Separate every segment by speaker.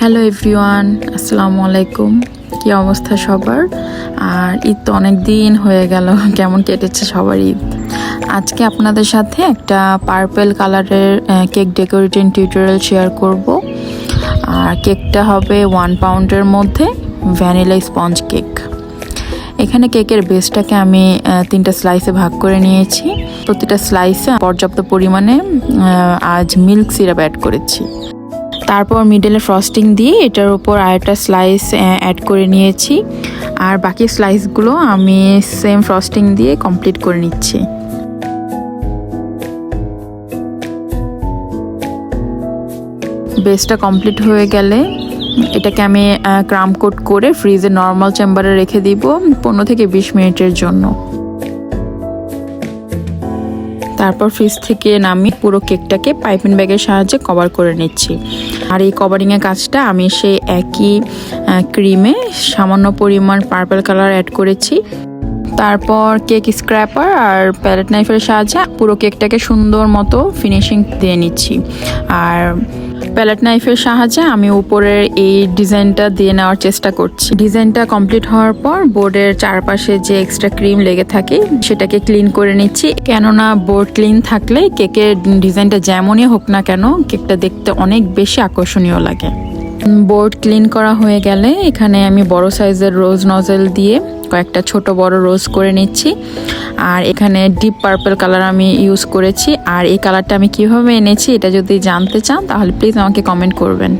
Speaker 1: Hello everyone আসসালামু আলাইকুম কি অবস্থা সবার? আর ঈদ তো অনেক দিন হয়ে গেল। কেমন কেটেছে সবার ঈদ? আজকে আপনাদের সাথে একটা পার্পেল কালারের কেক ডেকোরেটিং টিউটোরিয়াল শেয়ার করব। আর কেকটা হবে ওয়ান পাউন্ডের মধ্যে ভ্যানিলা স্পঞ্জ কেক এখানে কেকের বেসটাকে আমি তিনটা স্লাইসে ভাগ করে নিয়েছি। প্রতিটা স্লাইসে পর্যাপ্ত পরিমাণে আজ মিল্ক সিরাপ অ্যাড করেছি। তারপর মিডলে ফ্রস্টিং দিয়ে এটার উপর আরেকটা স্লাইস অ্যাড করে নিয়েছি। আর বাকি স্লাইসগুলো আমি সেম ফ্রস্টিং দিয়ে কমপ্লিট করে নিচ্ছি। বেসটা কমপ্লিট হয়ে গেলে এটাকে আমি ক্রাম কোট করে ফ্রিজে নর্মাল চেম্বারে রেখে দিব পনেরো থেকে বিশ মিনিটের জন্য। তারপর ফ্রিজ থেকে নামিয়ে পুরো কেকটাকে পাইপিং ব্যাগের সাহায্যে কভার করে নিচ্ছি। আর এই কভারিংয়ের কাজটা আমি সেই একই ক্রিমে সামান্য পরিমাণ পার্পল কালার অ্যাড করেছি। তারপর কেক স্ক্র্যাপার আর প্যালেট নাইফের সাহায্যে পুরো কেকটাকে সুন্দর মতো ফিনিশিং দিয়ে নিচ্ছি। আর প্যালেট নাইফের সাহায্যে আমি উপরের এই ডিজাইনটা দিয়ে নেওয়ার চেষ্টা করছি। ডিজাইনটা কমপ্লিট হওয়ার পর বোর্ডের চারপাশে যে এক্সট্রা ক্রিম লেগে থাকে, সেটাকে ক্লিন করে নিচ্ছি। কেননা বোর্ড ক্লিন থাকলে কেকের ডিজাইনটা যেমনই হোক না কেন, কেকটা দেখতে অনেক বেশি আকর্ষণীয় লাগে। বোর্ড ক্লিন করা হয়ে গেলে এখানে আমি বড় সাইজের রোজ নজেল দিয়ে কয়েকটা ছোট বড় রোজ করে নিচ্ছি। আর এখানে ডিপ পার্পল কালার আমি ইউজ করেছি। আর এই কালারটা আমি কীভাবে এনেছি এটা যদি জানতে চান তাহলে প্লিজ আমাকে কমেন্ট করবেন।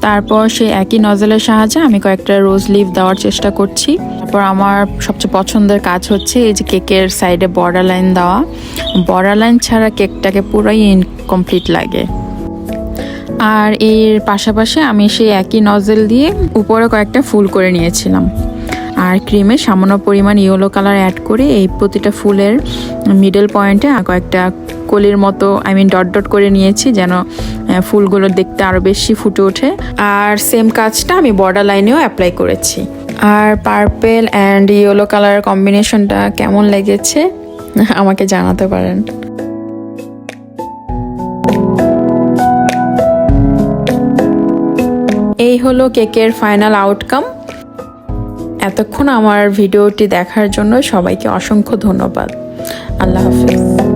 Speaker 1: তারপর সেই একই নজলের সাহায্যে আমি কয়েকটা রোজ লিভ দেওয়ার চেষ্টা করছি। তারপর আমার সবচেয়ে পছন্দের কাজ হচ্ছে এই যে কেকের সাইডে বর্ডার লাইন দেওয়া। বর্ডার লাইন ছাড়া কেকটাকে পুরোই ইনকমপ্লিট লাগে। আর এর পাশাপাশি আমি সেই একই নজেল দিয়ে উপরে কয়েকটা ফুল করে নিয়েছিলাম। আর ক্রিমে সামান্য পরিমাণ ইয়েলো কালার অ্যাড করে এই প্রতিটা ফুলের মিডল পয়েন্টে কয়েকটা কলির মতো আই মিন ডট ডট করে নিয়েছি যেন ফুলগুলো দেখতে আরও বেশি ফুটে ওঠে। আর সেম কাজটা আমি বর্ডার লাইনেও অ্যাপ্লাই করেছি। আর পার্পেল অ্যান্ড ইয়েলো কালারের কম্বিনেশনটা কেমন লেগেছে? আমাকে জানাতে পারেন। এই হলো কেকের ফাইনাল আউটকাম এতক্ষণ আমার ভিডিওটি দেখার জন্য সবাইকে অসংখ্য ধন্যবাদ। আল্লাহ হাফিজ।